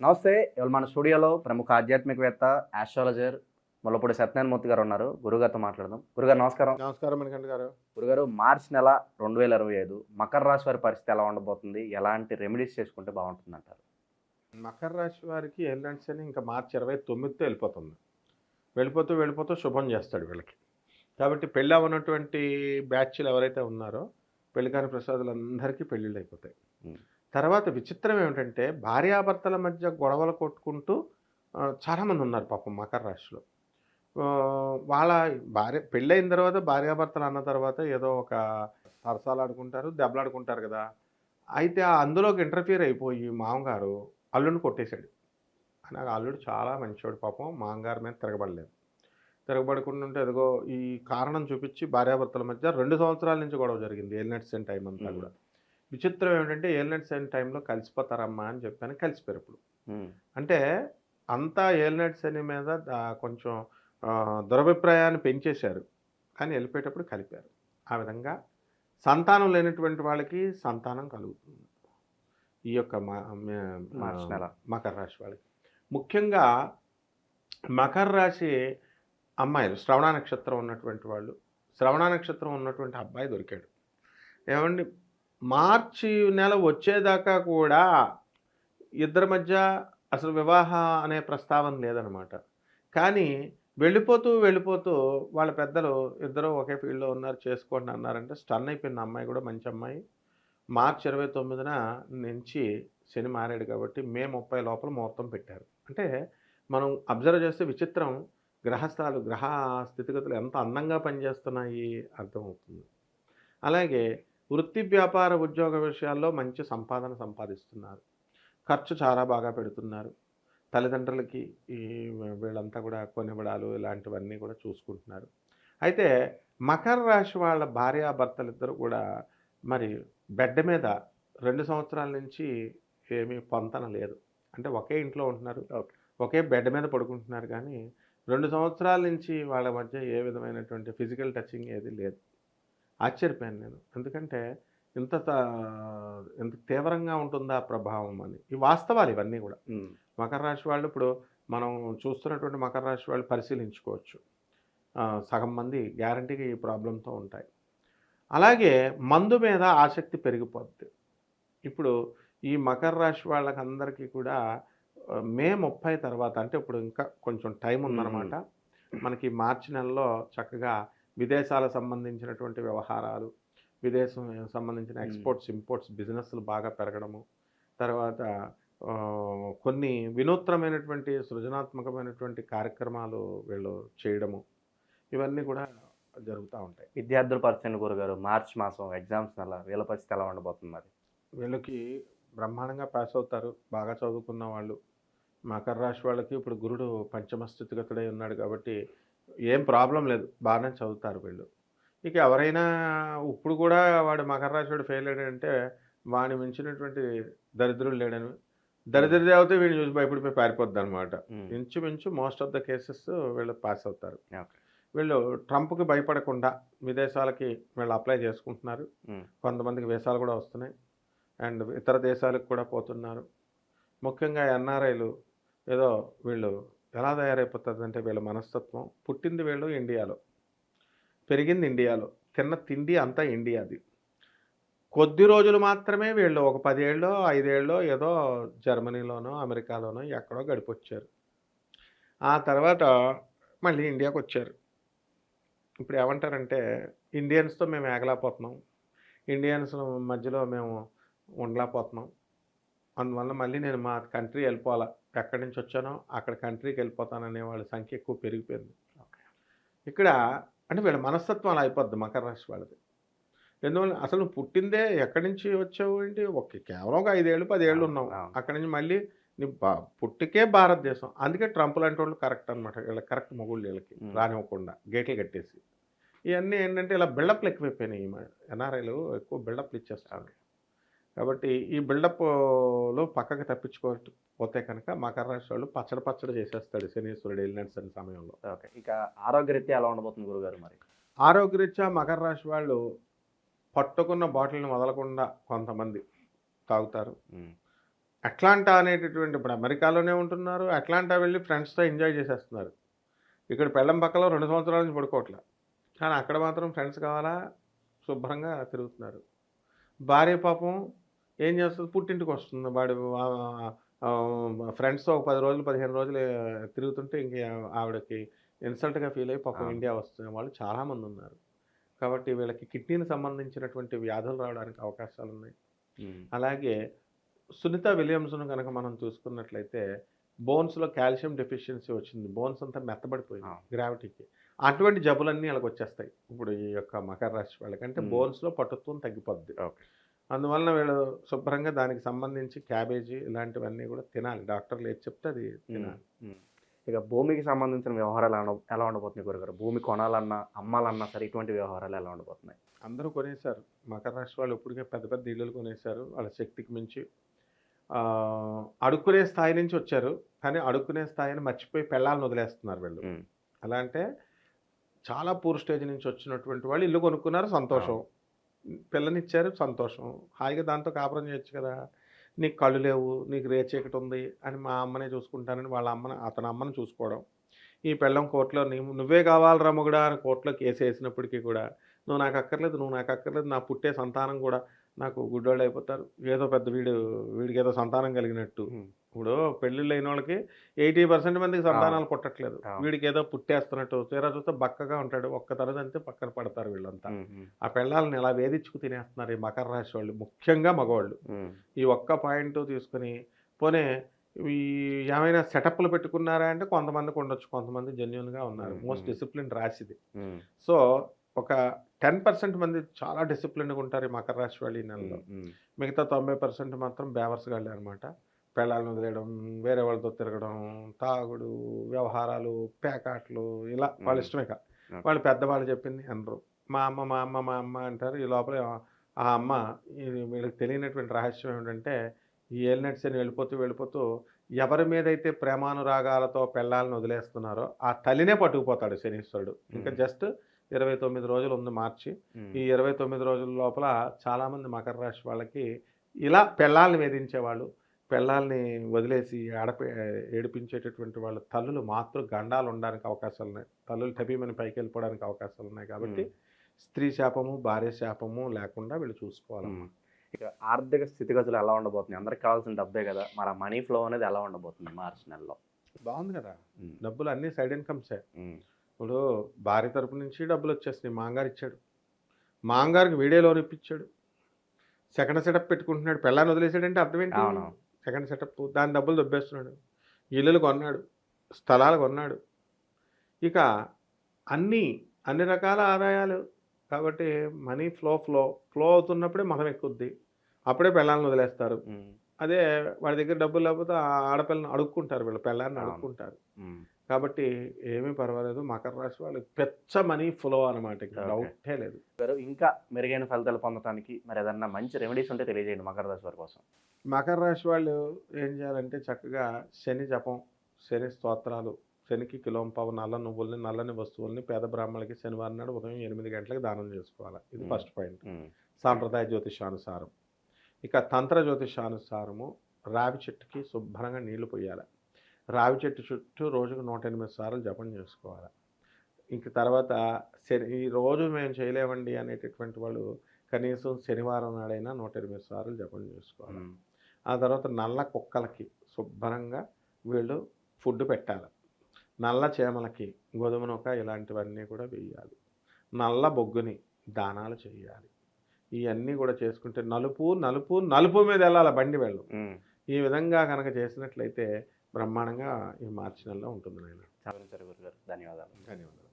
నమస్తే ఇవాళ మన స్టూడియోలో ప్రముఖ ఆధ్యాత్మికవేత్త ఆస్ట్రాలజర్ ముల్లపూడి సత్యనారాయణమూర్తి గారు ఉన్నారు. గురుగారితో మాట్లాడదాం. గురుగారు నమస్కారం. నమస్కారం మణికంఠ గారు. గురుగారు మార్చి నెల రెండు వేల ఇరవై ఐదు మకర రాశి వారి పరిస్థితి ఎలా ఉండబోతుంది? ఎలాంటి రెమెడీస్ చేసుకుంటే బాగుంటుంది అంటారు మకర రాశి వారికి ఏంటంటే అని ఇంకా మార్చి ఇరవై తొమ్మిదితో వెళ్ళిపోతుంది. వెళ్ళిపోతూ వెళ్ళిపోతూ శుభం చేస్తాడు వీళ్ళకి. కాబట్టి పెళ్ళి అవ్వనటువంటి బ్యాచ్లు ఎవరైతే ఉన్నారో పెళ్ళి కాని ప్రసాదులందరికీ పెళ్ళిళ్ళు అయిపోతాయి. తర్వాత విచిత్రం ఏమిటంటే భార్యాభర్తల మధ్య గొడవలు కొట్టుకుంటూ చాలామంది ఉన్నారు పాపం మకర రాశిలో. వాళ్ళ భార్య పెళ్ళైన తర్వాత భార్యాభర్తలు అన్న తర్వాత ఏదో ఒక సరసాలు ఆడుకుంటారు దెబ్బలాడుకుంటారు కదా. అయితే ఆ అందులోకి ఇంటర్ఫియర్ అయిపోయి మామగారు అల్లుడిని కొట్టేశాడు. నాకు అల్లుడు చాలా మంచివాడు పాపం మామగారి మీద తిరగబడలేదు. తిరగబడకుండా ఎదుగో ఈ కారణం చూపించి భార్యాభర్తల మధ్య రెండు సంవత్సరాల నుంచి గొడవ జరిగింది ఏలినట్స్ టైం అంతా. కూడా. విచిత్రం ఏమిటంటే ఏలినట్స్ అండ్ టైంలో కలిసిపోతారమ్మా అని చెప్పాను కలిసిపోయారు ఇప్పుడు అంటే అంతా ఏలినట్స్ అని మీద కొంచెం దురభిప్రాయాన్ని పెంచేశారు. కానీ వెళ్ళిపోయేటప్పుడు కలిపారు. ఆ విధంగా సంతానం లేనటువంటి వాళ్ళకి సంతానం కలుగుతుంది. ఈ యొక్క. మకర రాశి వాళ్ళకి. ముఖ్యంగా మకర రాశి అమ్మాయిలు శ్రవణ నక్షత్రం ఉన్నటువంటి వాళ్ళు శ్రవణ నక్షత్రం ఉన్నటువంటి అబ్బాయి దొరికాడు. ఏమండి మార్చి నెల వచ్చేదాకా కూడా ఇద్దరి మధ్య అసలు వివాహ అనే ప్రస్తావన లేదనమాట. కానీ వెళ్ళిపోతూ వెళ్ళిపోతూ వాళ్ళ పెద్దలు ఇద్దరు ఒకే ఫీల్డ్లో ఉన్నారు చేసుకోండి అన్నారంటే స్టన్ అయిపోయిన అమ్మాయి కూడా మంచి అమ్మాయి. మార్చి ఇరవై తొమ్మిదిన నుంచి శని మారాడు కాబట్టి మే ముప్పై లోపల ముహూర్తం పెట్టారు. అంటే మనం అబ్జర్వ్ చేస్తే విచిత్రం. గ్రహస్థాలు గ్రహ స్థితిగతులు ఎంత అందంగా పనిచేస్తున్నాయి అర్థమవుతుంది. అలాగే వృత్తి వ్యాపార ఉద్యోగ విషయాల్లో మంచి సంపాదన సంపాదిస్తున్నారు. ఖర్చు చాలా బాగా పెడుతున్నారు. తల్లిదండ్రులకి ఈ వీళ్ళంతా కూడా కొనిబడాలు ఇలాంటివన్నీ కూడా చూసుకుంటున్నారు. అయితే మకర రాశి వాళ్ళ భార్యాభర్తలు ఇద్దరు కూడా మరి బెడ్ మీద రెండు సంవత్సరాల నుంచి ఏమీ పొంతన లేదు. అంటే ఒకే ఇంట్లో ఉంటున్నారు. ఒకే బెడ్ మీద పడుకుంటున్నారు కానీ రెండు సంవత్సరాల నుంచి వాళ్ళ మధ్య ఏ విధమైనటువంటి ఫిజికల్ టచింగ్ ఏది లేదు. ఆశ్చర్యపోయాను నేను. ఎందుకంటే ఇంత త- ఇంత తీవ్రంగా ఉంటుందా ప్రభావం అని. ఈ వాస్తవాలు ఇవన్నీ కూడా. మకర రాశి వాళ్ళు ఇప్పుడు మనం చూస్తున్నటువంటి మకర రాశి వాళ్ళు పరిశీలించుకోవచ్చు. సగం మంది గ్యారంటీగా ఈ ప్రాబ్లంతో ఉంటాయి. అలాగే మందు మీద ఆసక్తి పెరిగిపోద్ది. ఇప్పుడు ఈ మకర రాశి వాళ్ళకందరికీ కూడా మే ముప్పై తర్వాత అంటే ఇప్పుడు ఇంకా కొంచెం టైం ఉందన్నమాట. మనకి మార్చి నెలలో చక్కగా విదేశాలకు సంబంధించినటువంటి వ్యవహారాలు విదేశం సంబంధించిన. ఎక్స్పోర్ట్స్ ఇంపోర్ట్స్ బిజినెస్లు బాగా పెరగడము తర్వాత కొన్ని వినూత్నమైనటువంటి సృజనాత్మకమైనటువంటి కార్యక్రమాలు వీళ్ళు చేయడము ఇవన్నీ కూడా జరుగుతూ ఉంటాయి. విద్యార్థుల పరిస్థితి గురుగారు మార్చి మాసం ఎగ్జామ్స్ నెల వీళ్ళ పరిస్థితి ఎలా ఉండబోతుంది మరి? వీళ్ళకి బ్రహ్మాండంగా పాస్ అవుతారు బాగా చదువుకున్న వాళ్ళు. మకర రాశి వాళ్ళకి ఇప్పుడు గురుడు పంచమ స్థితిగతుడై ఉన్నాడు కాబట్టి ఏం ప్రాబ్లం లేదు. బాగానే చదువుతారు వీళ్ళు. ఇక ఎవరైనా ఇప్పుడు కూడా వాడు మకర రాశి వాడు ఫెయిల్ అయ్యాడంటే వాడిని మించినటువంటి దరిద్రులు లేడని. దరిద్ర దేవత వీడిని చూసి భయపడిపోయి పారిపోద్ది అనమాట ఉమ్, ఇంచుమించు మోస్ట్ ఆఫ్ ద కేసెస్ వీళ్ళు పాస్ అవుతారు. వీళ్ళు ట్రంప్కి భయపడకుండా విదేశాలకి వీళ్ళు అప్లై చేసుకుంటున్నారు. ఉమ్, కొంతమందికి వీసాలు కూడా వస్తున్నాయి. అండ్ ఇతర దేశాలకు కూడా పోతున్నారు. ముఖ్యంగా ఎన్ఆర్ఐలు ఏదో వీళ్ళు ఎలా తయారైపోతుంది అంటే వీళ్ళ మనస్తత్వం పుట్టింది వీళ్ళు ఇండియాలో పెరిగింది ఇండియాలో తిన్న తిండి అంతా ఇండియాది. కొద్ది రోజులు మాత్రమే వీళ్ళు ఒక పదేళ్ళలో ఐదేళ్ళో ఏదో జర్మనీలోనో అమెరికాలోనో ఎక్కడో గడిపొచ్చారు. ఆ తర్వాత మళ్ళీ ఇండియాకి వచ్చారు ఇప్పుడు ఏమంటారంటే ఇండియన్స్తో మేము ఏగలేకపోతున్నాం. ఇండియన్స్ మధ్యలో మేము ఉండలేకపోతున్నాం. అందువల్ల మళ్ళీ నేను మా కంట్రీ వెళ్ళిపోవాలా? ఎక్కడి నుంచి వచ్చానో అక్కడ కంట్రీకి వెళ్ళిపోతాననే వాళ్ళ సంఖ్య ఎక్కువ పెరిగిపోయింది. ఇక్కడ అంటే వీళ్ళ మనస్తత్వం అలా అయిపోద్ది మకర రాశి వాళ్ళది. ఎందువల్ల అసలు పుట్టిందే ఎక్కడి నుంచి వచ్చావు ఏంటి? ఒక కేవలం ఒక ఐదేళ్ళు పదేళ్ళు ఉన్నావు. అక్కడి నుంచి మళ్ళీ నీ బా పుట్టికే భారతదేశం. అందుకే ట్రంప్ లాంటి వాళ్ళు కరెక్ట్ అనమాట వీళ్ళకి కరెక్ట్ మొగుళ్ళు వీళ్ళకి. రానివ్వకుండా గేట్లు కట్టేసి. ఇవన్నీ ఏంటంటే ఇలా బిల్డప్లు ఎక్కువైపోయినాయి ఈ ఎన్ఆర్ఐలు ఎక్కువ బిల్డప్లు ఇచ్చేస్తారు కాబట్టి ఈ బిల్డప్లో పక్కకి తప్పించుకోకపోతే కనుక మకర రాశి వాళ్ళు పచ్చడి పచ్చడి చేసేస్తాడు శనీశ్వరుడు వెళ్ళినట్టు సమయంలో. ఓకే. ఇక ఆరోగ్యరీత్యా ఎలా ఉండబోతుంది గురుగారు మరి? ఆరోగ్యరీత్యా మకర రాశి వాళ్ళు పట్టుకున్న బాటిల్ని వదలకుండా కొంతమంది తాగుతారు. అట్లాంటా అనేటటువంటి ఇప్పుడు అమెరికాలోనే ఉంటున్నారు. అట్లాంటా వెళ్ళి ఫ్రెండ్స్తో ఎంజాయ్ చేసేస్తున్నారు. ఇక్కడ పెళ్ళం పక్కలో రెండు సంవత్సరాల నుంచి పడుకోవట్లే. కానీ అక్కడ మాత్రం ఫ్రెండ్స్ కావాలా? శుభ్రంగా తిరుగుతున్నారు. భార్య పాపం ఏం చేస్తుంది? పుట్టింటికి వస్తుంది. వాడు ఫ్రెండ్స్తో ఒక పది రోజులు పదిహేను రోజులు తిరుగుతుంటే ఇంక ఆవిడకి ఇన్సల్ట్గా ఫీల్ అయ్యి పాపం. ఇండియా వస్తున్న వాళ్ళు చాలామంది ఉన్నారు. కాబట్టి వీళ్ళకి కిడ్నీకి సంబంధించినటువంటి వ్యాధులు రావడానికి అవకాశాలు ఉన్నాయి. అలాగే సునీత విలియమ్స్ను కనుక మనం చూసుకున్నట్లయితే బోన్స్లో కాల్షియం డెఫిషియన్సీ వచ్చింది. బోన్స్ అంతా మెత్తబడిపోయింది. గ్రావిటీకి. అటువంటి జబ్బులన్నీ వాళ్ళకి వచ్చేస్తాయి ఇప్పుడు ఈ యొక్క మకర రాశి వాళ్ళకి అంటే. బోన్స్లో పటుత్వం తగ్గిపోద్ది. ఓకే. అందువలన వీళ్ళు శుభ్రంగా దానికి సంబంధించి క్యాబేజీ ఇలాంటివన్నీ కూడా తినాలి. డాక్టర్లు ఏది చెప్తే అది తినాలి. ఇక భూమికి సంబంధించిన వ్యవహారాలు ఎలా ఉండ- ఎలా ఉండబోతున్నాయి గురుగారు? భూమి కొనాలన్నా అమ్మాలన్నా సరే ఇటువంటి వ్యవహారాలు ఎలా ఉండబోతున్నాయి? అందరూ కొనేశారు. మకర రాశి వాళ్ళు ఇప్పటికే పెద్ద పెద్ద ఇళ్ళు కొనేశారు. వాళ్ళ శక్తికి మించి. అడుక్కునే స్థాయి నుంచి వచ్చారు. కానీ అడుక్కునే స్థాయిని మర్చిపోయి పెళ్ళాలను వదిలేస్తున్నారు వీళ్ళు. ఎలా అంటే చాలా పూర్ స్టేజ్ నుంచి వచ్చినటువంటి వాళ్ళు ఇల్లు కొనుక్కున్నారు. సంతోషం. పిల్లనిచ్చారు సంతోషం. హాయిగా దాంతో కాపురం చేయొచ్చు కదా. నీకు కళ్ళు లేవు నీకు రేచీకటి ఉంది అని మా అమ్మనే చూసుకుంటానని వాళ్ళ అమ్మని అతని అమ్మని చూసుకోవడం. ఈ పెళ్ళం కోర్టులో నీ నువ్వే కావాలి రమ్మగుడా అని కోర్టులో కేసు వేసినప్పటికీ కూడా నువ్వు నాకు అక్కర్లేదు నువ్వు నాకు అక్కర్లేదు నా పుట్టే సంతానం కూడా నాకు గుడ్డోళ్ళు అయిపోతారు ఏదో పెద్ద వీడు వీడికి ఏదో సంతానం కలిగినట్టు. ఇప్పుడు పెళ్ళిళ్ళు అయిన వాళ్ళకి ఎయిటీ పర్సెంట్ మందికి సంతానాలు పుట్టట్లేదు. వీడికి ఏదో పుట్టేస్తున్నట్టు తీరా చూస్తే బక్కగా ఉంటాడు ఒక్క తరగతి అంతే పక్కన పడతారు వీళ్ళంతా. ఆ పెళ్ళాలను ఎలా వేధించుకు తినేస్తున్నారు ఈ మకర రాశి వాళ్ళు ముఖ్యంగా మగవాళ్ళు. ఈ ఒక్క పాయింట్ తీసుకుని పోనీ ఈ ఏమైనా సెటప్లు పెట్టుకున్నారా అంటే కొంతమందికి ఉండొచ్చు కొంతమంది జెన్యున్గా ఉన్నారు. Most discipline um. సో ఒక టెన్ పర్సెంట్ మంది చాలా డిసిప్లిన్గా ఉంటారు ఈ మకర రాశి వాళ్ళు ఈ నెలలో. మిగతా తొంభై పర్సెంట్ మాత్రం బేవర్స్ గాళ్ళే అనమాట పెళ్ళాలను వదిలేయడం వేరే వాళ్ళతో తిరగడం తాగుడు వ్యవహారాలు పేకాట్లు ఇలా వాళ్ళ. ఇష్టమే కా. వాళ్ళు పెద్దవాళ్ళు చెప్పింది అనరు మా అమ్మ మా అమ్మ మా అమ్మ అంటారు ఈ లోపల ఆ అమ్మ వీళ్ళకి తెలియనటువంటి రహస్యం ఏమిటంటే ఈ ఏలినట్స్ అని వెళ్ళిపోతూ వెళ్ళిపోతూ ఎవరి మీదైతే ప్రేమానురాగాలతో పెళ్ళాలను వదిలేస్తున్నారో ఆ తల్లినే పట్టుకుపోతాడు శనీశ్వరుడు ఇంకా. జస్ట్ ఇరవై తొమ్మిది రోజులు ఉంది మార్చి. ఈ ఇరవై తొమ్మిది రోజుల లోపల చాలామంది మకర రాశి వాళ్ళకి ఇలా పెళ్ళాలని వేధించేవాళ్ళు పెళ్ళాలని వదిలేసి ఆడపి ఏడిపించేటటువంటి వాళ్ళ తల్లులు మాతృ గండాలు ఉండడానికి అవకాశాలు ఉన్నాయి తల్లులు టపీమని పైకి వెళ్ళిపోవడానికి అవకాశాలు ఉన్నాయి కాబట్టి. స్త్రీ శాపము భార్య శాపము లేకుండా వీళ్ళు చూసుకోవాలమ్మా. ఇక ఆర్థిక స్థితిగతులు ఎలా ఉండబోతున్నాయి అందరికి కావాల్సిన డబ్బే కదా మరి మనీ ఫ్లో అనేది ఎలా ఉండబోతుంది మార్చి నెలలో బాగుంది కదా. డబ్బులు అన్నీ సైడ్ ఇన్కమ్సే. ఇప్పుడు భార్య తరపు నుంచి డబ్బులు వచ్చేసినాయి మాంగారు ఇచ్చాడు. మాంగారికి వీడియో లోన్ ఇప్పించాడు సెకండ్ సెటప్ పెట్టుకుంటున్నాడు. పెళ్ళాన్ని వదిలేసాడంటే అర్థం ఏంటి. Second setup. దాని డబ్బులు దొబ్బేస్తున్నాడు. ఇల్లులు కొన్నాడు. స్థలాలు కొన్నాడు. ఇక అన్నీ అన్ని రకాల ఆదాయాలు. కాబట్టి మనీ ఫ్లో ఫ్లో ఫ్లో అవుతున్నప్పుడే మతం ఎక్కుద్ది. అప్పుడే పెళ్ళాలను వదిలేస్తారు. అదే వాడి దగ్గర డబ్బులు లేకపోతే ఆ ఆడపిల్లని అడుక్కుంటారు వీళ్ళు. పెళ్ళాన్ని. అడుక్కుంటారు. కాబట్టి ఏమీ పర్వాలేదు. మకర రాశి వాళ్ళకి పెచ్చ మనీ ఫ్లో అనమాట. డౌటే లేదు. గారు ఇంకా మెరుగైన ఫలితాలు పొందడానికి మరి ఏదన్నా మంచి రెమెడీస్ ఉంటే తెలియజేయండి మకర రాశి వారి కోసం. మకర రాశి వాళ్ళు ఏం చేయాలంటే చక్కగా శని జపం శని స్తోత్రాలు శనికి కిలోం పావు నల్ల నువ్వుల్ని నల్లని వస్తువుల్ని పేద బ్రాహ్మణులకి శనివారం నాడు ఉదయం ఎనిమిది గంటలకు దానం చేసుకోవాలి. ఇది. First point. సాంప్రదాయ జ్యోతిషానుసారం. ఇక తంత్ర జ్యోతిషానుసారము రావి చెట్టుకి శుభ్రంగా నీళ్ళు పోయాలి. రావి చెట్టు చుట్టూ రోజుకు నూట ఎనిమిది సార్లు జపం చేసుకోవాలి. ఇంక తర్వాత శని ఈ రోజు మేము చేయలేమండి అనేటటువంటి వాళ్ళు కనీసం శనివారం నాడైనా నూట ఎనిమిది సార్లు జపం చేసుకోవాలి. ఆ తర్వాత నల్ల కుక్కలకి శుభ్రంగా వీళ్ళు ఫుడ్ పెట్టాలి. నల్ల చేమలకి గోధుమ నూక ఇలాంటివన్నీ కూడా వేయాలి. నల్ల బొగ్గుని దానాలు చేయాలి. ఇవన్నీ కూడా చేసుకుంటే నలుపు నలుపు నలుపు మీద వెళ్ళాలి బండి వెళ్ళు. ఈ విధంగా కనుక చేసినట్లయితే బ్రహ్మాండంగా ఈ మార్చి నెలలో ఉంటుంది నాయన. చాలా గురుగారు ధన్యవాదాలు. ధన్యవాదాలు.